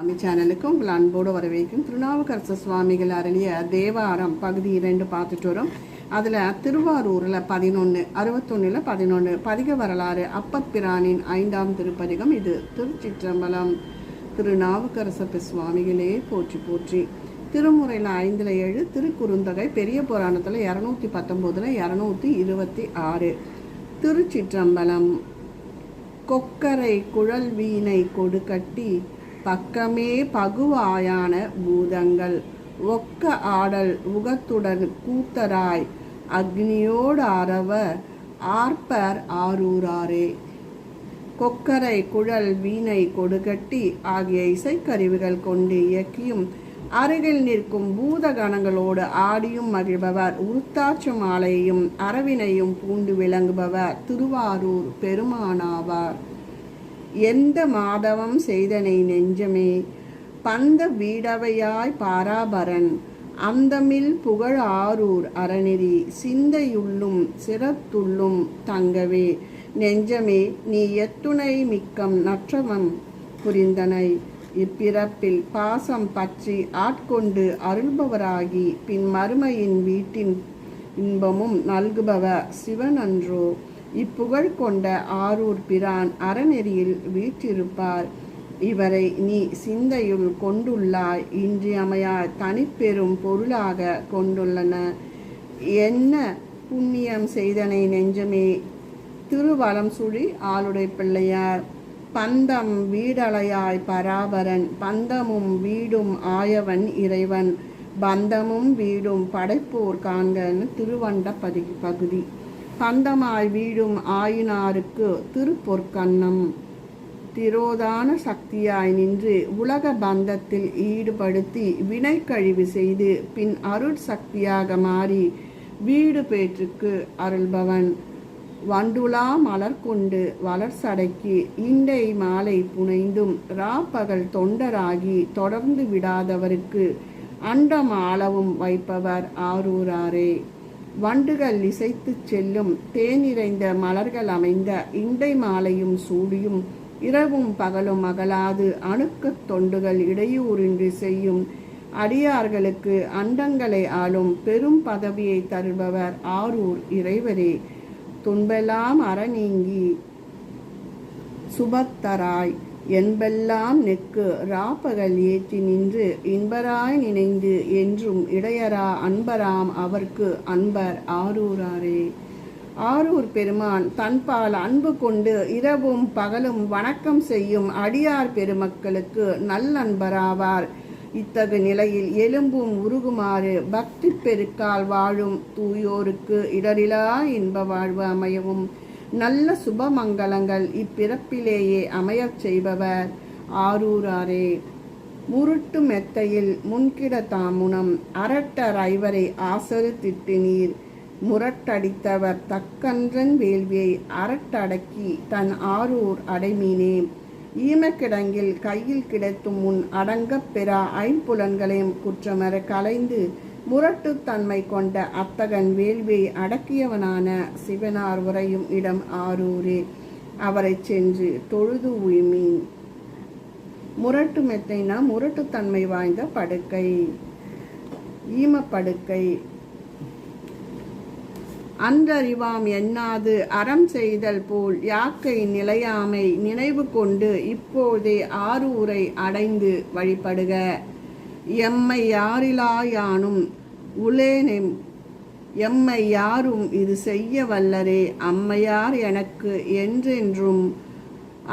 சாமி சேனலுக்கு உங்கள் அன்போடு வரவேற்கும் திருநாவுக்கரசு சுவாமிகள் அருளிய தேவாரம் பகுதி இரண்டு பார்த்துட்டு வரோம். அதில் திருவாரூரில் பதினொன்று அறுபத்தொன்னில் பதினொன்று பதிக வரலாறு அப்பப்பிரானின் ஐந்தாம் திருப்பதிகம் இது. திருச்சிற்றம்பலம் திருநாவுக்கரசப்பு சுவாமிகளே போற்றி போற்றி. திருமுறையில் ஐந்தில் ஏழு திருக்குறுந்தகை பெரிய புராணத்தில் இரநூத்தி பத்தொம்போதில் இரநூத்தி இருபத்தி ஆறு. திருச்சிற்றம்பலம் கொக்கரை குழல் வீணை கொடுக்கட்டி பக்கமே பகுவாயான பூதங்கள். ஒக்க ஆடல் உகத்துடன் கூத்தராய் அக்னியோடு ஆரவ ஆர்ப்பர் ஆரூராரே. கொக்கரை குழல் வீணை கொடுகட்டி ஆகிய இசைக்கருவிகள் கொண்டு இயக்கியும் அருகில் நிற்கும் பூதகணங்களோடு ஆடியும் மகிழ்பவர். உருத்தாட்ச மாலையையும் அரவினையும் பூண்டு விளங்குபவர். திருவாரூர் பெருமானாவார். எந்த மாதவம் செய்தனை நெஞ்சமே? பந்த வீடவையாய் பாராபரன். அந்தமில் புகழ் ஆரூர் அறநெறி. சிந்தையுள்ளும் சிரத்துள்ளும் தங்கவே. நெஞ்சமே நீ எத்துணை மிக்கம் நற்றவம் புரிந்தனை. இப்பிறப்பில் பாசம் பற்றி ஆட்கொண்டு அருள்பவராகி பின் மறுமையின் வீட்டின் இன்பமும் நல்குபவர் சிவனன்றோ? இப்புகழ் கொண்ட ஆரூர் பிரான் அறநெறியில் வீற்றிருப்பார். இவரை நீ சிந்தையுள் கொண்டுள்ளாய். இன்றியமையா தனிப்பெரும் பொருளாக கொண்டுள்ளன. என்ன புண்ணியம் செய்தனை நெஞ்சமே. திருவலம் சுழி ஆளுடை பிள்ளையார். பந்தம் வீடலையாய் பராபரன். பந்தமும் வீடும் ஆயவன் இறைவன். பந்தமும் வீடும் படைப்போர் காண்கன்னு திருவண்ட பதி பகுதி. பந்தமாய் வீடும் ஆயினாருக்கு திருப்பொற்கண்ணம். திரோதான சக்தியாய் நின்று உலக பந்தத்தில் ஈடுபடுத்தி வினை கழிவு செய்து பின் அருள் சக்தியாக மாறி வீடு பேற்றுக்கு அருள்பவன். வண்டுலா மலர் கொண்டு வளர்சடைக்கு இண்டை மாலை புனைந்தும் ராப்பகல் தொண்டராகி தொடர்ந்து விடாதவருக்கு அண்டம் ஆளவும் வைப்பவர் ஆரூராரே. வண்டுகள் இசைத்து செல்லும் தேனிறைந்த மலர்கள் அமைந்த இண்டை மாலையும் சூடியும் இரவும் பகலும் அகலாது அணுக்கத் தொண்டுகள் இடையூறின்றி செய்யும் அடியார்களுக்கு அண்டங்களை ஆளும் பெரும் பதவியை தருபவர் ஆரூர் இறைவரே. துன்பெல்லாம் அறநீங்கி சுபத்தராய். என்பெல்லாம் நெக்கு ராப்பகல் ஏற்றி நின்று இன்பராய் நினைந்து என்றும் இடையரா அன்பராம் அவர்க்கு அன்பர் ஆரூராரே. ஆரூர் பெருமான் தன்பால் அன்பு கொண்டு இரவும் பகலும் வணக்கம் செய்யும் அடியார் பெருமக்களுக்கு நல்லன்பராவார். இத்தகு நிலையில் எலும்பும் உருகுமாறு பக்தி பெருக்கால் வாழும் தூயோருக்கு இடரிலா இன்ப வாழ்வு அமையவும். நல்ல சுபமங்கலங்கள் இப்பிறப்பிலேயே அமையச் செய்பவர். ஆரூராரே முருட்டு மெத்தையில் முன்கிட தாமுனம் அரட்டர் ஐவரை ஆசரு திட்டினீர் முரட்டடித்தவர் தக்கன்றன் வேள்வியை அரட்டடக்கி தன் ஆரூர் அடைமீனே. ஈமக்கிடங்கில் கையில் கிடைத்தும் முன் அடங்கப் பெறா ஐம்புலன்களையும் குற்றமர கலைந்து முரட்டுத்தன்மை கொண்ட அத்தகன் வேள்வியை அடக்கியவனான சிவனார் உரையும் இடம் ஆரூரே. அவரை சென்று தொழுது உய்மீன். முரட்டு மெத்தைனா முரட்டுத்தன்மை வாய்ந்த படுக்கை. ஈமப்படுக்கை. அன்றறிவாம் எண்ணாது அறம் செய்தல் போல் யாக்கை நிலையாமை நினைவு கொண்டு இப்போதே ஆரூரை அடைந்து வழிபடுக. எம்மை யாரிலாயானும் உலேனெம் எம்மை யாரும் இது செய்ய வல்லரே அம்மையார் எனக்கு என்றென்றும்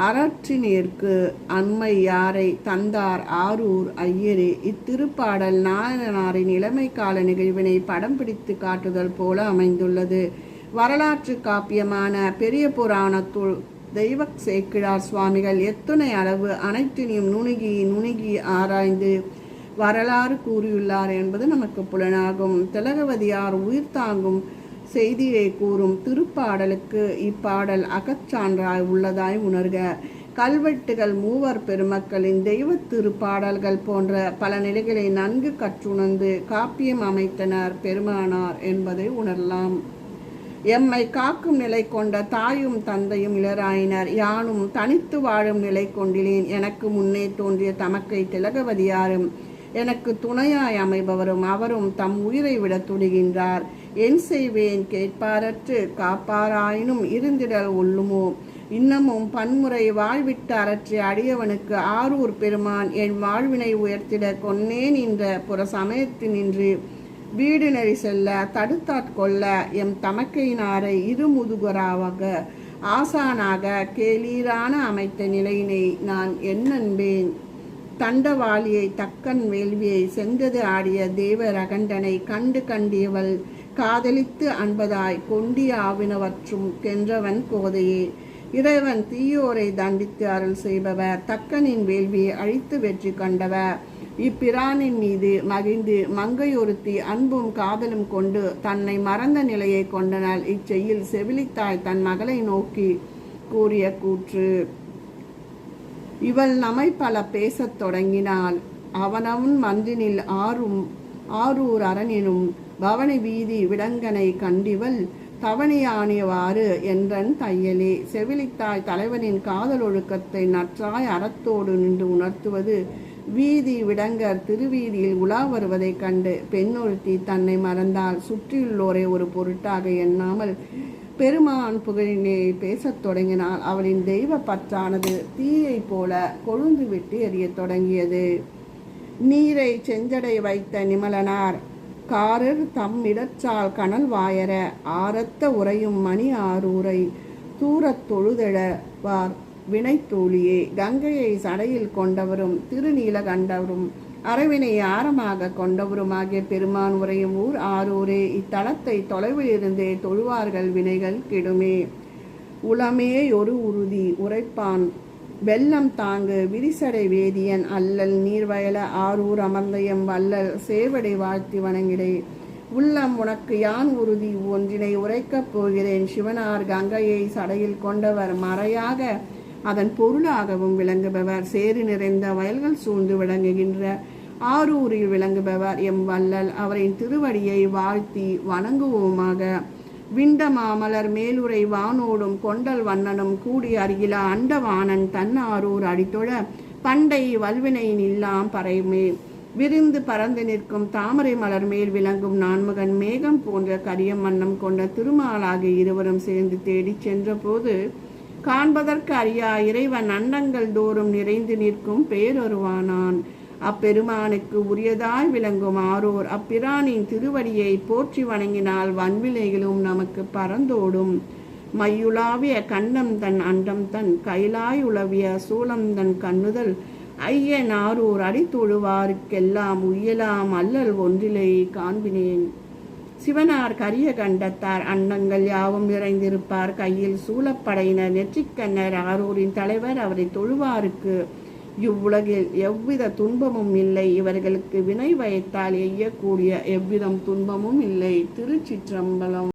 அறற்றினேற்கு அம்மை யாரை தந்தார் ஆரூர் ஐயரே. இத்திருப்பாடல் நாயனாரின் இளமை கால நிகழ்வினை படம் பிடித்து காட்டுதல் போல அமைந்துள்ளது. வரலாற்று காப்பியமான பெரிய புராணத்துள் தெய்வ சேக்கிழார் சுவாமிகள் எத்துணை அளவு அனைத்தினையும் நுணுகி நுணுகி ஆராய்ந்து வரலாறு கூறியுள்ளார் என்பது நமக்கு புலனாகும். திலகவதியார் உயிர் தாங்கும் செய்தியை கூறும் திருப்பாடலுக்கு இப்பாடல் அகச்சான்றாய் உள்ளதாய் உணர்க. கல்வெட்டுகள் மூவர் பெருமக்களின் தெய்வ திருப்பாடல்கள் போன்ற பல நிலைகளை நன்கு கற்றுணர்ந்து காப்பியம் அமைத்தனர் பெருமானார் என்பதை உணரலாம். எம்மை காக்கும் நிலை கொண்ட தாயும் தந்தையும் இளராயினர். யானும் தனித்து வாழும் நிலை கொண்டிலேன். எனக்கு முன்னே தோன்றிய தமக்கை திலகவதியாரும் எனக்கு துணையாய் அமைபவரும் அவரும் தம் உயிரை விட துணிகின்றார். என் செய்வேன் கேட்பாரற்று காப்பாராயினும் இருந்திடல் உள்ளுமோ? இன்னமும் பன்முறை வாழ்விட்டு அறற்றி அடியவனுக்கு ஆரூர் பெருமான் என் வாழ்வினை உயர்த்திட கொன்னேன் என்ற புற சமயத்தினின்று வீடு நெறி செல்ல தடுத்தாட்கொள்ள எம் தமக்கையினாரை இருமுதுகராக ஆசானாக கேளீரான அமைத்த நிலையினை நான் என்னன்பேன் தண்டவாளியை தக்கன் வேள்வியை சென்றது ஆடிய தேவ ரகண்டனை கண்டு கண்டியவள் காதலித்து அன்பதாய் கொண்டி ஆவினவற்றும் கென்றவன் கோதையே. இறைவன் தீயோரை தண்டித்து அருள் செய்பவர் தக்கனின் வேள்வியை அழித்து வெற்றி கண்டவர். இப்பிரானின் மீது மகிழ்ந்து மங்கையொருத்தி அன்பும் காதலும் கொண்டு தன்னை மறந்த நிலையை கொண்டனால் இச்செய்யில் செவிலித்தாய் தன் மகளை நோக்கி கூறிய கூற்று. இவள் நம்மை பல பேசத் தொடங்கினாள். அவனவன் மன்றினில் ஆறும் ஆரூர் அரணினும் பவனி வீதி விடங்கனை கண்டிவள் தவணியானியவாறு என்றன் தையலே. செவிலித்தாய் தலைவனின் காதல் ஒழுக்கத்தை நற்றாய் அறத்தோடு நின்று உணர்த்துவது வீதி விடங்கர் திருவீதியில் உலா வருவதைக் கண்டு பெண்ணொருத்தி தன்னை மறந்தால் சுற்றியுள்ளோரை ஒரு பொருட்டாக எண்ணாமல் பெருமான் புகழினே பேசத் தொடங்கினால் அவளின் தெய்வ பற்றானது தீயைப் போல கொழுந்து விட்டு எரியத் தொடங்கியது. நீரை செஞ்சடை வைத்த நிமலனார் காரர் தம் இடச்சால் கனல் வாயர ஆரத்த உறையும் மணி ஆரூரை தூரத் தொழுதெழவார் வினைத்தூளியே. கங்கையை சடையில் கொண்டவரும் திருநீலகண்டவரும் அரவினை ஆரமாக கொண்டவருமாகிய பெருமான் உரையும் ஊர் ஆரூரே இத்தலத்தை தொலைவில் இருந்தே தொழுவார்கள் வினைகள் கெடுமே. உளமே ஒரு உறுதி உரைப்பான். வெள்ளம் தாங்கு விரிசடை வேதியன் அல்லல் நீர்வயல ஆரூர் அமர்ந்தயம் வல்லல் சேவடை வாழ்த்தி வணங்கிடை. உள்ளம் உனக்கு யான் உறுதி? ஒன்றினை உரைக்கப் போகிறேன். சிவனார் கங்கையை சடையில் கொண்டவர் மறையாக அதன் பொருளாகவும் விளங்குபவர். சேறு நிறைந்த வயல்கள் சூழ்ந்து விளங்குகின்ற ஆரூரில் விளங்குபவர் எம் வள்ளல். அவரின் திருவடியை வாழ்த்தி வணங்குவோமாக. விண்டமாமலர் மேலுரை வானோடும் கொண்டல் வண்ணனும் கூடி அருகில தன் தன்னாரூர் அடித்தொழ பண்டை வல்வினையின் இல்லாம் பறைமே. விரிந்து பறந்து நிற்கும் தாமரை மலர் மேல் விளங்கும் நான்மகன் மேகம் போன்ற கரிய மன்னம் கொண்ட திருமாலாகி இருவரும் சேர்ந்து தேடிச் சென்றபோது காண்பதற்கு அறியா இறைவன் அண்டங்கள் தோறும் நிறைந்து நிற்கும் பேரொருவானான். அப்பெருமானுக்கு உரியதாய் விளங்கும் ஆரோர் அப்பிரானின் திருவடியை போற்றி வணங்கினால் வன்விலைகளும் நமக்கு பறந்தோடும் மையுலாவிய கண்ணம் தன் அண்டம் தன் கைலாய் உளவிய சூலம் தன் கண்ணுதல் ஐயன் ஆரூர் அடித்தொழுவாருக்கெல்லாம் உயலாம் அல்லல் ஒன்றிலே காண்பினேன். சிவனார் கரிய கண்டத்தார் அன்னங்கள் யாவும் நிறைந்திருப்பார். கையில் சூழப்படையினர் நெற்றிக்கண்ணர் ஆரூரின் தலைவர் அவரை தொழுவாருக்கு. இவ்வுலகில் எவ்வித துன்பமும் இல்லை. இவர்களுக்கு வினை வயத்தால் எய்யக்கூடிய எவ்விதம் துன்பமும் இல்லை. திருச்சிற்றம்பலம்.